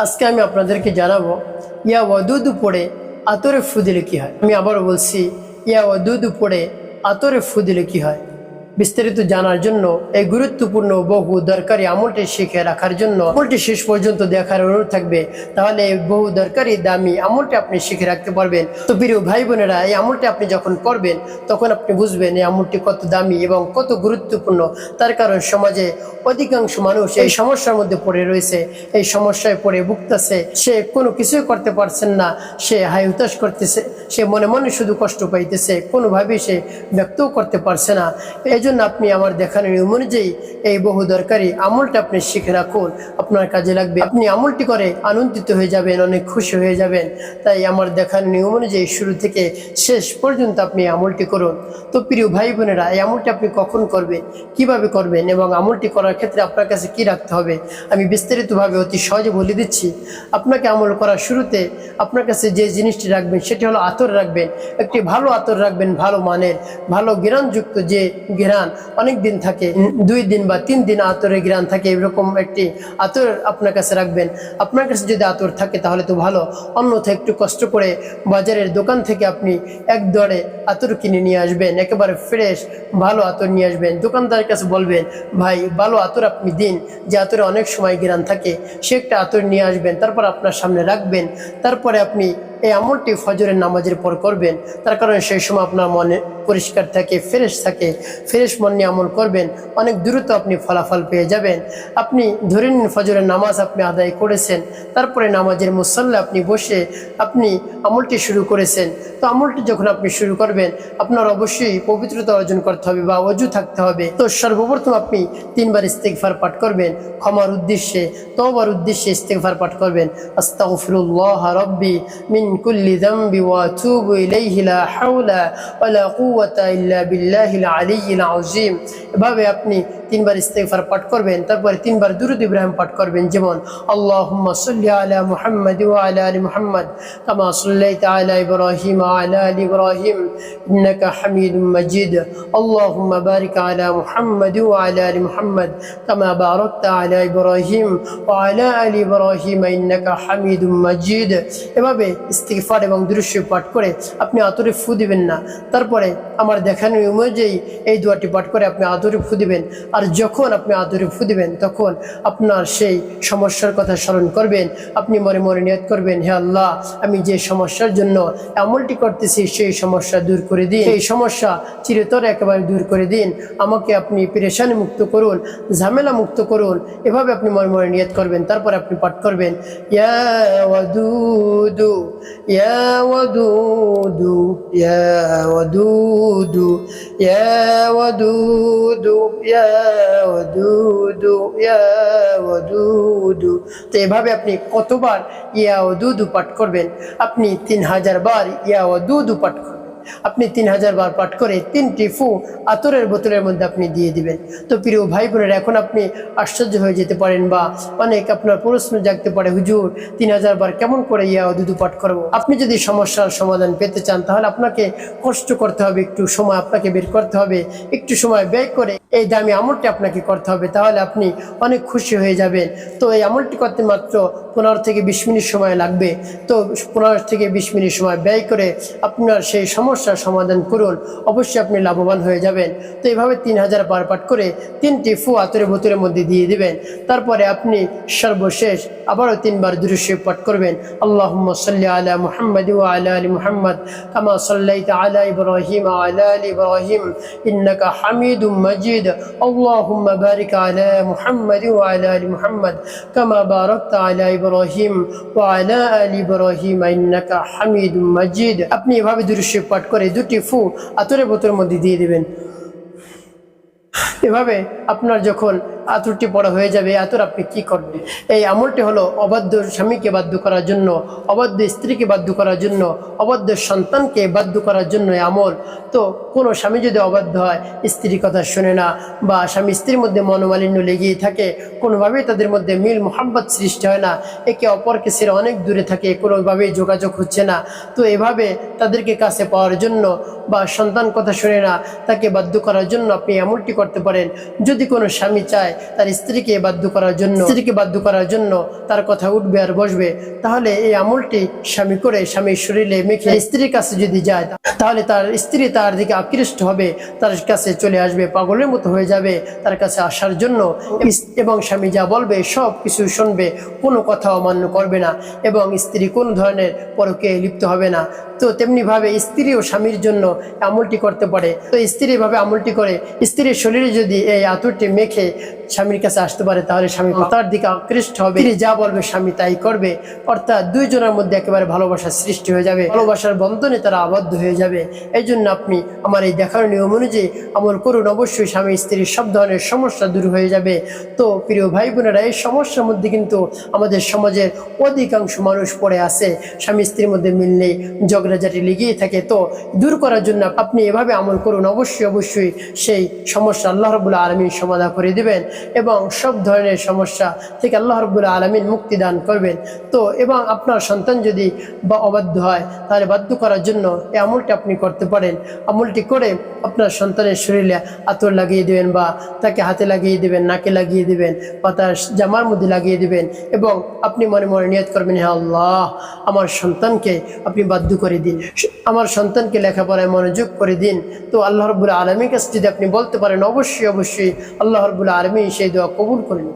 আজকে আমি আপনাদেরকে জানাব, ইয়া ওয়াদুদু পড়ে আতরে ফু দিলে কি হয়? আমি আবারও বলছি, ইয়া ওয়াদুদু পড়ে আতরে ফু দিলে কি হয়? বিস্তারিত জানার জন্য এই গুরুত্বপূর্ণ বহু দরকারি আমলটি শিখে রাখার জন্য আমলটি শেষ পর্যন্ত দেখার অনুরোধ থাকবে। তাহলে এই বহু দরকারি দামি আমলটি আপনি শিখে রাখতে পারবেন। তো প্রিয় ভাই বোনেরা, এই আমলটি আপনি যখন করবেন, তখন আপনি বুঝবেন এই আমলটি কত দামি এবং কত গুরুত্বপূর্ণ। তার কারণ সমাজে অধিকাংশ মানুষ এই সমস্যার মধ্যে পড়ে রয়েছে। এই সমস্যায় পড়ে ভুগতেছে। সে কোনো কিছুই করতে পারছেন না। সে হাই হুতাশ করতেছে। সে মনে মনে শুধু কষ্ট পাইতেছে, কোনোভাবেই সে ব্যক্তও করতে পারছে না। এই জন্য আপনি আমার দেখানো নিয়ম অনুযায়ী এই বহু দরকারি আমলটা আপনি শিখে রাখুন, আপনার কাজে লাগবে। আপনি আমলটি করে আনন্দিত হয়ে যাবেন, অনেক খুশি হয়ে যাবেন। তাই আমার দেখানো নিয়ম অনুযায়ী শুরু থেকে শেষ পর্যন্ত আপনি আমলটি করুন। তো প্রিয় ভাই বোনেরা, এই আমলটি আপনি কখন করবেন, কীভাবে করবেন এবং আমলটি করার ক্ষেত্রে আপনার কাছে কি রাখতে হবে, আমি বিস্তারিতভাবে অতি সহজে বলে দিচ্ছি। আপনাকে আমল করার শুরুতে আপনার কাছে যে জিনিসটি রাখবেন, সেটি হলো আতর রাখবেন একটি ভালো আতর রাখবেন, ভালো মানের, ভালো ঘেরানযুক্ত যে ঘেরান অনেক দিন থাকে, দুই দিন বা তিন দিন আতরে ঘেরান থাকে, এরকম একটি আতর আপনার কাছে রাখবেন। আপনার কাছে যদি আতর থাকে তাহলে তো ভালো। অন্যথা একটু কষ্ট করে বাজারের দোকান থেকে আপনি এক দরে আতর কিনে নিয়ে আসবেন, একেবারে ফ্রেশ, ভালো আতর নিয়ে আসবেন। দোকানদারের কাছে বলবেন, ভাই, ভালো আতর আপনি দিন, যে আতরে অনেক সময় গিরান থাকে, সে একটা আতর নিয়ে আসবেন, তারপর আপনার সামনে রাখবেন, তারপরে আপনি এই আমলটি ফজরের নামাজের পর করবেন। তার কারণে সেই সময় আপনার মনে পরিষ্কার থাকে, ফ্রেশ থাকে। ফ্রেশ মন নিয়ে আমল করবেন। অনেক দ্রুত আপনি ফলাফল পেয়ে যাবেন। আপনি ধরে নিন ফজরের নামাজ আপনি আদায় করেছেন। তারপরে নামাজের মুসল্লা আপনি বসে আপনি আমলটি শুরু করেছেন। তো আমলটি যখন আপনি শুরু করবেন, আপনার অবশ্যই পবিত্রতা অর্জন করতে হবে বা অজু থাকতে হবে। তো সর্বপ্রথম আপনি তিনবার ইস্তেকফার পাঠ করবেন। ক্ষমার উদ্দেশ্যে তবার উদ্দেশ্যে ইস্তেকফার পাঠ করবেন। আস্তাগফিরুল্লাহ রব্বি মিন ওয়া হাওলা এভাবে আপনি তিনবার ইস্তেগফার পাঠ করবেন, তারপরে তিনবার দুরুদ ইব্রাহিম পাঠ করবেন। যেমন সাল্লি আলা মুহাম্মাদ আলা আলি মুহাম্মাদ কামা সাল্লাইতা আলা ইব্রাহিম আলা আলি ইব্রাহিম, ইন্নাকা হামিদুম মাজিদ আল্লাহুম্মা বারিক আলা মুহাম্মাদ আলা আলি মুহাম্মাদ কামা বারাকতা আলা ইব্রাহিম আলা ইব্রাহিম, ইন্নাকা হামিদুম মাজিদ এভাবে ইস্তিগফার এবং দুরুদ পাঠ করে আপনি আতরে ফু দিবেন না। তারপরে আমার দেখানো অনুযায়ী এই দোয়াটি পাঠ করে আপনি আদরে ফু দিবেন। আর যখন আপনি আদরে ফু দিবেন, তখন আপনার সেই সমস্যার কথা স্মরণ করবেন। আপনি মনে মনে নিয়ত করবেন, হে আল্লাহ, আমি যে সমস্যার জন্য আমলটি করতেছি, সেই সমস্যা দূর করে দিন। এই সমস্যা চিরতর একেবারে দূর করে দিন। আমাকে আপনি পেরেশানি মুক্ত করুন, ঝামেলা মুক্ত করুন। এভাবে আপনি মনে মনে নিয়ত করবেন, তারপর আপনি পাঠ করবেন। ইয়া ওয়াদুদু ইয়া ودود, يا ودود يا ودود يا ودود يا ودود. তো এভাবে আপনি কতবার ইয়া ওয়াদুদু পাঠ করবেন? আপনি তিন হাজার বার ইয়া ওয়াদুদু পাঠ করবেন। আপনি তিন হাজার বার পাঠ করে তিনটি ফু আতরের বোতলের মধ্যে আপনি দিয়ে দিবেন। তো প্রিয় ভাই বোনের এখন আপনি আশ্চর্য হয়ে যেতে পারেন বা অনেক আপনার প্রশ্ন জাগতে পারে, হুজুর, তিন হাজার বার কেমন করে ইয়া দুদু পাঠ করব? আপনি যদি সমস্যার সমাধান পেতে চান, তাহলে আপনাকে কষ্ট করতে হবে, একটু সময় আপনাকে বের করতে হবে, একটু সময় ব্যয় করে এই দামি আমলটি আপনাকে করতে হবে, তাহলে আপনি অনেক খুশি হয়ে যাবেন। তো এই আমলটি করতে মাত্র পনেরো থেকে বিশ মিনিট সময় লাগবে। তো পনেরো থেকে বিশ মিনিট সময় ব্যয় করে আপনার সেই সমস্যার সমাধান করুন, অবশ্যই আপনি লাভবান হয়ে যাবেন। তো এইভাবে তিন হাজার বার পাঠ করে তিনটি ফু আতরে বোতলের মধ্যে দিয়ে দিবেন। তারপরে আপনি সর্বশেষ আবারও তিনবার দৃশ্য পাঠ করবেন। আল্লাহ সাল্লি আলা মুহাম্মদ আলা আলি মুহাম্মদ কামা সাল্লাইতা আলা ইব্রাহিম আলা আলী ইব্রাহিম ইন্নাকা হামিদুম মাজিদ। اللهم بارك على محمد وعلى ال محمد كما باركت على ابراهيم وعلى ال ابراهيم انك حميد مجيد আপনি এভাবে দুরুদ পাঠ করে দুটি ফু আতরের বোতলের মধ্যে দিয়ে দিবেন এভাবে আপনার যখন আতরটি পড়া হয়ে যাবে, আতর আপনি কি করবেন? এই আমলটি হলো অবাধ্য স্বামীকে বাধ্য করার জন্য, অবাধ্য স্ত্রীকে বাধ্য করার জন্য, অবাধ্য সন্তানকে বাধ্য করার জন্য আমল। তো কোনো স্বামী যদি অবাধ্য হয়, স্ত্রীর কথা শোনে না বা স্বামী স্ত্রীর মধ্যে মনোমালিন্য লেগেই থাকে, কোনোভাবেই তাদের মধ্যে মিল মোহাম্মত সৃষ্টি হয় না। একে অপরকে সেরে অনেক দূরে থাকে, কোনোভাবেই যোগাযোগ হচ্ছে না। তো এভাবে তাদেরকে কাছে পাওয়ার জন্য বা সন্তান কথা শুনে না, তাকে বাধ্য করার জন্য আপনি আমলটি করতে পারেন। যদি কোনো স্বামী চায় তার স্ত্রীকে বাধ্য করার জন্য, স্ত্রীকে বাধ্য করার জন্য তার কথা উঠবে আর বসবে, তাহলে এই আমলটি স্বামী করে স্বামীর শরীরে মেখে স্ত্রীর কাছে যদি যায় তাহলে তার স্ত্রী তার দিকে আকৃষ্ট হবে, তার কাছে চলে আসবে, পাগলের মতো হয়ে যাবে, তার কাছে আসার জন্য এবং স্বামী যা বলবে, সব কিছু শুনবে, কোনো কথা অমান্য করবে না, এবং স্ত্রী কোনো ধরনের পরকে লিপ্ত হবে না। তো তেমনিভাবে স্ত্রী ও স্বামীর জন্য আমলটি করতে পারে। তো স্ত্রী এভাবে আমলটি করে, স্ত্রীর শরীরে যদি এই আতুরটি মেখে স্বামীর কাছে আসতে পারে তাহলে স্বামী তার দিকে আকৃষ্ট হবে। যা বলবে স্বামী তাই করবে। অর্থাৎ দুইজনের মধ্যে একেবারে ভালোবাসার সৃষ্টি হয়ে যাবে। ভালোবাসার বন্ধনে তারা আবদ্ধ হয়ে যাবে। এই জন্য আপনি আমার এই দেখার নিয়ম অনুযায়ী আমল করুন। অবশ্যই স্বামী স্ত্রীর সব ধরনের সমস্যা দূর হয়ে যাবে। তো প্রিয় ভাই বোনেরা এই সমস্যার মধ্যে কিন্তু আমাদের সমাজের অধিকাংশ মানুষ পড়ে আছে। স্বামী স্ত্রীর মধ্যে মিল নেই ঝগড়াঝাটি লেগেই থাকে। তো দূর করার জন্য আপনি এভাবে আমল করুন। অবশ্যই অবশ্যই সেই সমস্যা আল্লাহ রবুল্লা আলমীর সমাধা করে দিবেন। এবং সব ধরনের সমস্যা থেকে আল্লাহ রবুল্লা আলমিন মুক্তি দান করবেন। তো, এবং আপনার সন্তান যদি বা অবাধ্য হয়, তাহলে বাধ্য করার জন্য এই আমলটি আপনি করতে পারেন। আমলটি করে আপনার সন্তানের শরীরে আতর লাগিয়ে দেবেন বা তাকে হাতে লাগিয়ে দেবেন, নাকে লাগিয়ে দেবেন বা তার জামার মধ্যে লাগিয়ে দেবেন এবং আপনি মনে মনে নিয়ত করবেন হ্যাঁ আল্লাহ, আমার সন্তানকে আপনি বাধ্য করে দিন। আমার সন্তানকে লেখাপড়ায় মনোযোগ করে দিন। তো, আল্লাহ রবুল্লা আলমীর কাছে যদি আপনি বলতে পারেন, অবশ্যই অবশ্যই আল্লাহ রবুল্লা আলমী সেই দোয়া কবুল করেন